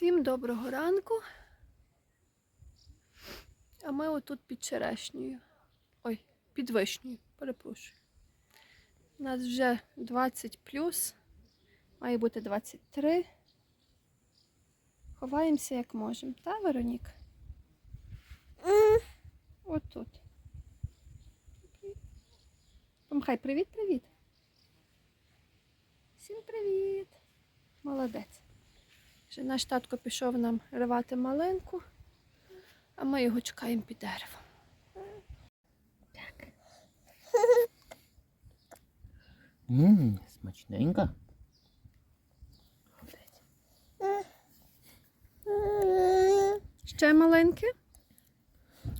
Всім доброго ранку. А ми отут під черешнею. Ой, під вишнею, перепрошую. У нас вже 20 плюс, має бути 23. Ховаємося як можемо, та, Веронік? Отут. Помахай привіт-привіт. Всім привіт. Молодець. Вже наш татко пішов нам рвати малинку, а ми його чекаємо під деревом. Ммм, смачненько. Ще маленьке?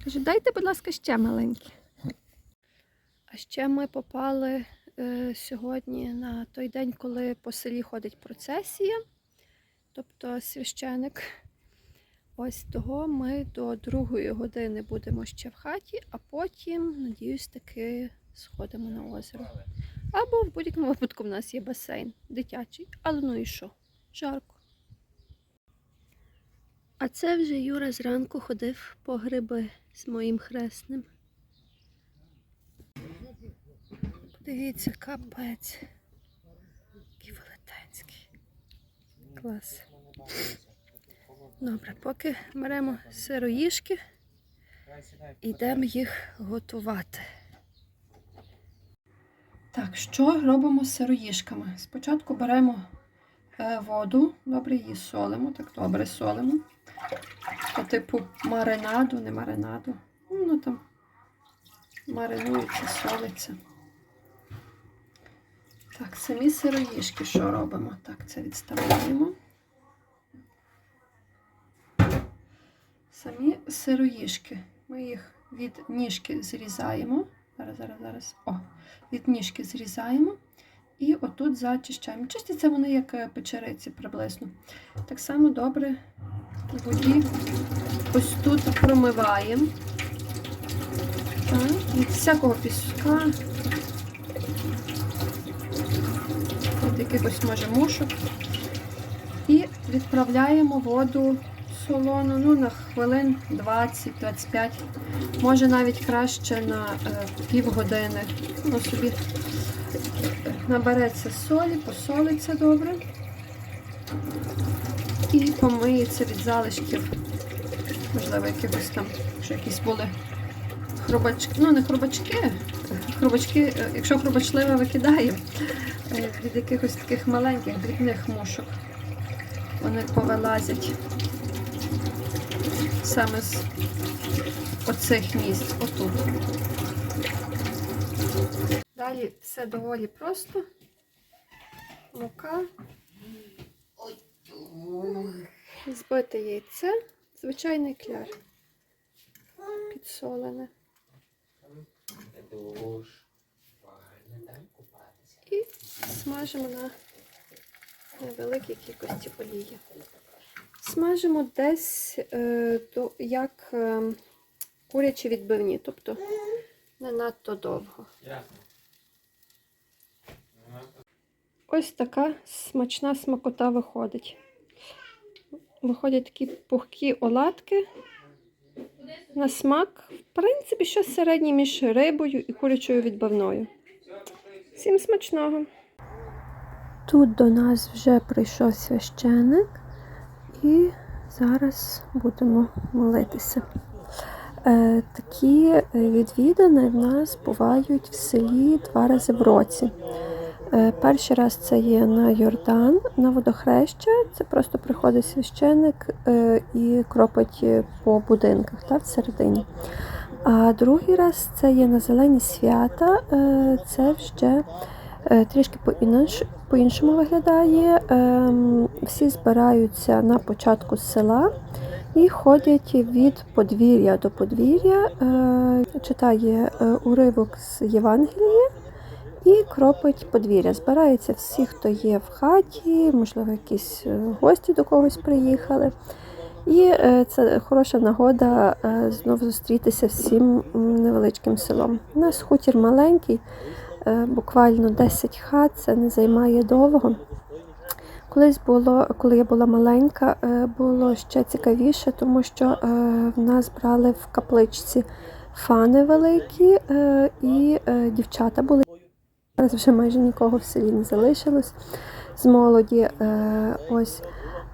Каже, дайте, будь ласка, ще маленьке. А ще ми попали е, сьогодні на той день, коли по селі ходить процесія, тобто священик. Ось того ми до другої години будемо ще в хаті, а потім, надіюсь, таки сходимо на озеро. Або в будь-якому випадку в нас є басейн дитячий. Але ну і що? Жарко. А це вже Юра зранку ходив по гриби з моїм хресним. Подивіться, капець. Який велетенський. Клас. Добре, поки беремо сироїшки, йдемо їх готувати. Так, що робимо з сироїшками? Спочатку беремо е, воду, добре її солимо, так добре солимо. По типу маринаду, не маринаду. Ну там маринується, солиться. Так, самі сироїшки що робимо? Так, це відставляємо. Самі сироїшки. Ми їх від ніжки зрізаємо. Зараз, зараз, зараз. О, від ніжки зрізаємо. І отут зачищаємо. Чистяться вони як е, печериці приблизно. Так само добре в воді ось тут промиваємо. Так, від всякого піска, від якихось може мушок. І відправляємо воду солону ну, на хвилин 20-25, може навіть краще на е, півгодини. Воно собі набереться солі, посолиться добре і помиється від залишків, можливо, якихось там, що якісь були хробачки, ну не хробачки, хробачки, е, якщо хробачливе викидає, е, від якихось таких маленьких дрібних мушок. Вони повилазять саме з оцих місць, отут. Далі все доволі просто. Мука. Збите яйце, звичайний кляр. Підсолене. І смажимо на невеликій кількості олії. Смажимо десь е, до, як е, курячі відбивні, тобто не надто довго. Ось така смачна смакота виходить. Виходять такі пухкі оладки. На смак, в принципі, щось середнє між рибою і курячою відбивною. Всім смачного! Тут до нас вже прийшов священик, і зараз будемо молитися. Е, такі відвідини в нас бувають в селі два рази в році. Е, Перший раз це є на Йордан, на водохреща. Це просто приходить священик е, і кропить по будинках та, всередині. А другий раз це є на зелені свята. е, Це вже е, трішки по-інш- по-іншому виглядає. Ем, Всі збираються на початку села і ходять від подвір'я до подвір'я, е, читає е, уривок з Євангелія і кропить подвір'я. Збираються всі, хто є в хаті, можливо, якісь е, гості до когось приїхали. І е, це хороша нагода е, знову зустрітися всім невеличким селом. У нас хутір маленький, е, буквально 10 хат, це не займає довго. Колись було, коли я була маленька, е, було ще цікавіше, тому що е, в нас брали в капличці фани великі, е, і е, дівчата були. Зараз вже майже нікого в селі не залишилось з молоді. Е, ось.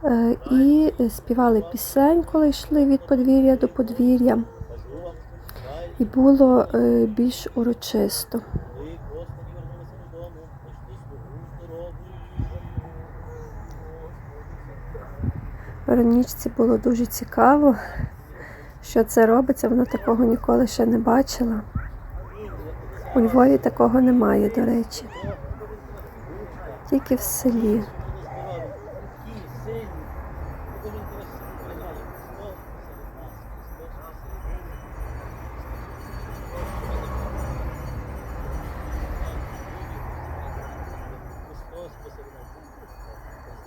Е, і співали пісень, коли йшли від подвір'я до подвір'я. І було е, більш урочисто. Веронічці було дуже цікаво, що це робиться. Вона такого ніколи ще не бачила. У Львові такого немає, до речі. Тільки в селі.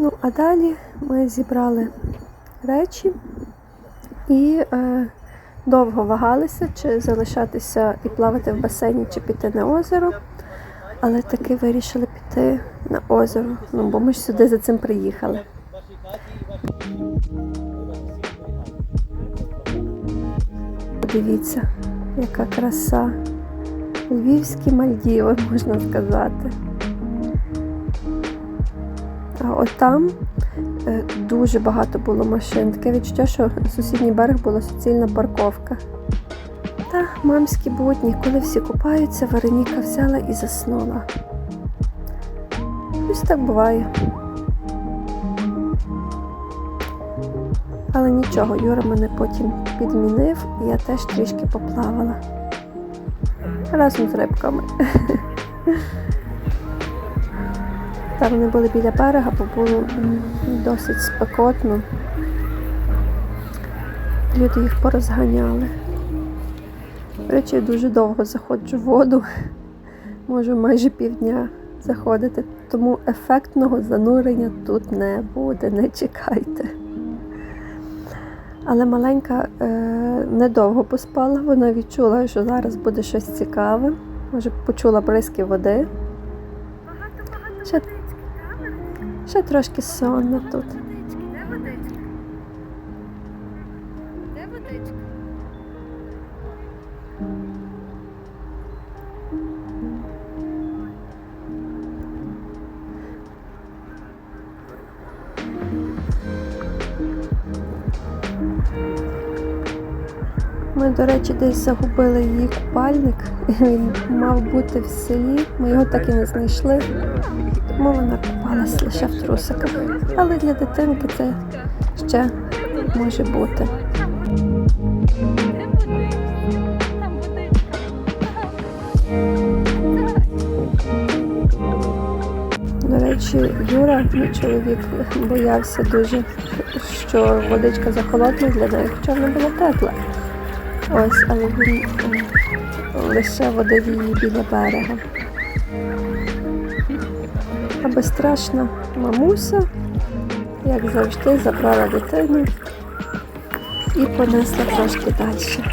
Ну, а далі ми зібрали речі і е, довго вагалися, чи залишатися і плавати в басейні, чи піти на озеро. Але таки вирішили піти на озеро, ну бо ми ж сюди за цим приїхали. Подивіться, яка краса. Львівські Мальдіви, можна сказати. А от там е, дуже багато було машин. Таке відчуття, що на сусідній берег була суцільна парковка. Та мамські будні, коли всі купаються, Вероніка взяла і заснула. Ось так буває. Але нічого, Юра мене потім підмінив, і я теж трішки поплавала. Разом з рибками. Там вони були біля берега, бо було досить спекотно. Люди їх порозганяли. До речі, я дуже довго заходжу в воду, можу майже півдня заходити, тому ефектного занурення тут не буде, не чекайте. Але маленька е, недовго поспала, вона відчула, що зараз буде щось цікаве. Може, почула бризки води. Ще, ще трошки сонно тут. Де водичка? Де водичка? До речі, десь загубили її купальник. Він мав бути в селі. Ми його так і не знайшли. Тому вона купалась лише в трусиках. Але для дитинки це ще може бути. До речі, Юра, мій чоловік, боявся дуже, що водичка захолодна для неї, хоча вона була тепла. Ось, але він е, лише водив її біля берега. А безстрашна мамуся, як завжди, забрала дитину і понесла трошки далі.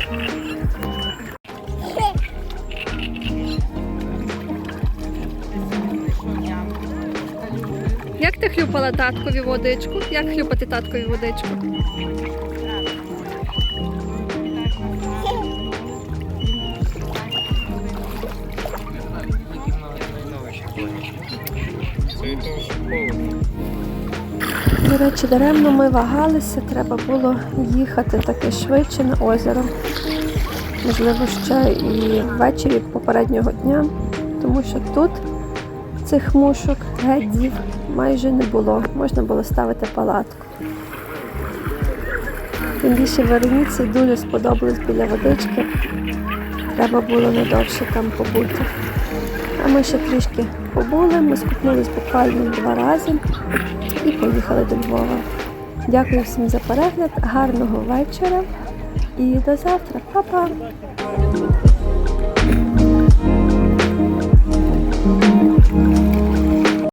Як ти хлюпала таткові водичку? Як хлюпати таткові водичку? До речі, даремно ми вагалися, треба було їхати таки швидше на озеро. Можливо, ще і ввечері попереднього дня, тому що тут цих мушок гедзів майже не було. Можна було ставити палатку. Тим більше Вероніці дуже сподобалось біля водички. Треба було недовше там побути. А ми ще трішки побули, ми скупнулись буквально два рази і поїхали до Львова. Дякую всім за перегляд, гарного вечора і до завтра. Па-па!